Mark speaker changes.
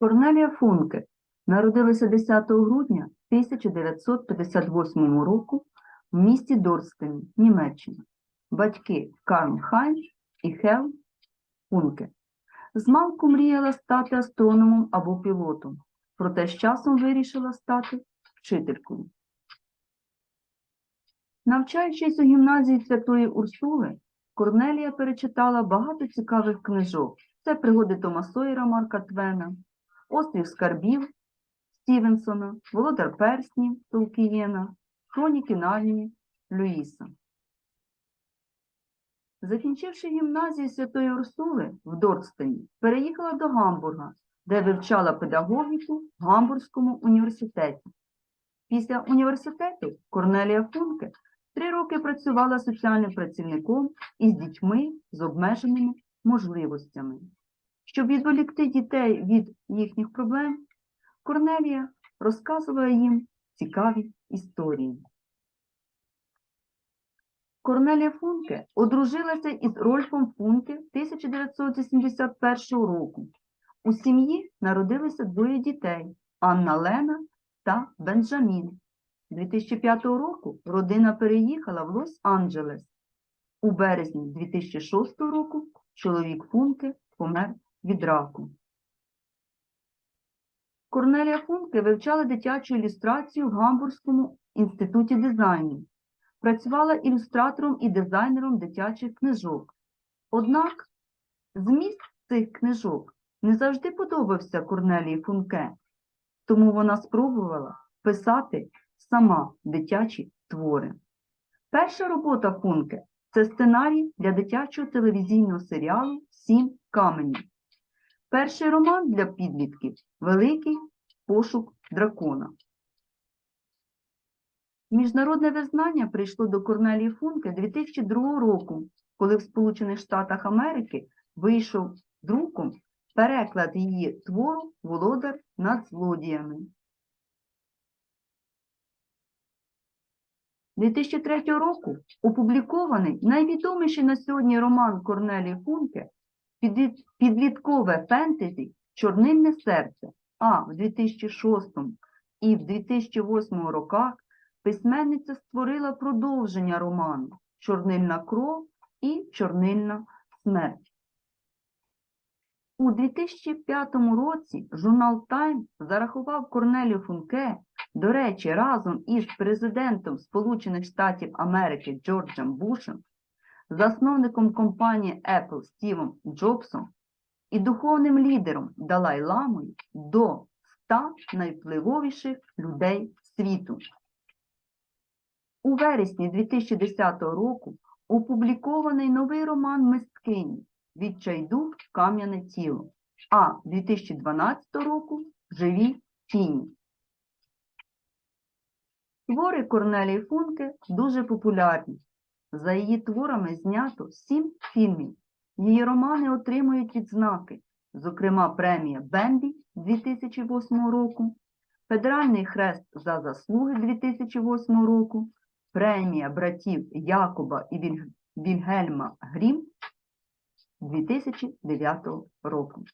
Speaker 1: Корнелія Функе народилася 10 грудня 1958 року в місті Дорстені, Німеччина. Батьки Карл Хайнш і Хел Функе. Змалку мріяла стати астрономом або пілотом, проте з часом вирішила стати вчителькою. Навчаючись у гімназії Святої Урсули, Корнелія перечитала багато цікавих книжок. Це пригоди Тома Сойера Марка Твена, Острів скарбів Стівенсона, Володар Перснів Толкієна, Хроніки Нарнії Люїса. Закінчивши гімназію Святої Урсули в Дорстені, переїхала до Гамбурга, де вивчала педагогіку в Гамбурзькому університеті. Після університету Корнелія Функе три роки працювала соціальним працівником із дітьми з обмеженими можливостями. Щоб відволікти дітей від їхніх проблем, Корнелія розказувала їм цікаві історії. Корнелія Функе одружилася із Рольфом Функе 1981 року. У сім'ї народилися двоє дітей Анна Лена та Бенджамін. 2005 року родина переїхала в Лос-Анджелес. У березні 2006 року чоловік Функе помер від раку. Корнелія Функе вивчала дитячу ілюстрацію в Гамбурзькому інституті дизайну. Працювала ілюстратором і дизайнером дитячих книжок. Однак зміст цих книжок не завжди подобався Корнелії Функе, тому вона спробувала писати сама дитячі твори. Перша робота Функе це сценарій для дитячого телевізійного серіалу Сім каменів. Перший роман для підлітків Великий пошук дракона. Міжнародне визнання прийшло до Корнелії Функе 2002 року, коли в Сполучених Штатах Америки вийшов друком переклад її твору Володар над злодіями. 2003 року опублікований найвідоміший на сьогодні роман Корнелії Функе «Підліт- підліткове фентезі Чорнильне серце, а в 2006 і в 2008 роках письменниця створила продовження роману Чорнильна кров і Чорнильна смерть. У 2005 році журнал Time зарахував Корнелію Функе, до речі, разом із президентом Сполучених Штатів Америки Джорджем Бушем, засновником компанії Apple Стівом Джобсом і духовним лідером Далай Ламою до 100 найвпливовіших людей світу. У вересні 2010 року опублікований новий роман мисткині Відчайдух Кам'яне тіло, а 2012 року Живі тіні. Твори Корнелії Функе дуже популярні. За її творами знято сім фільмів. Її романи отримують відзнаки, зокрема премія Бенді 2008 року, Федеральний хрест за заслуги 2008 року, премія братів Якоба і Вільгельма Грім 2009 року.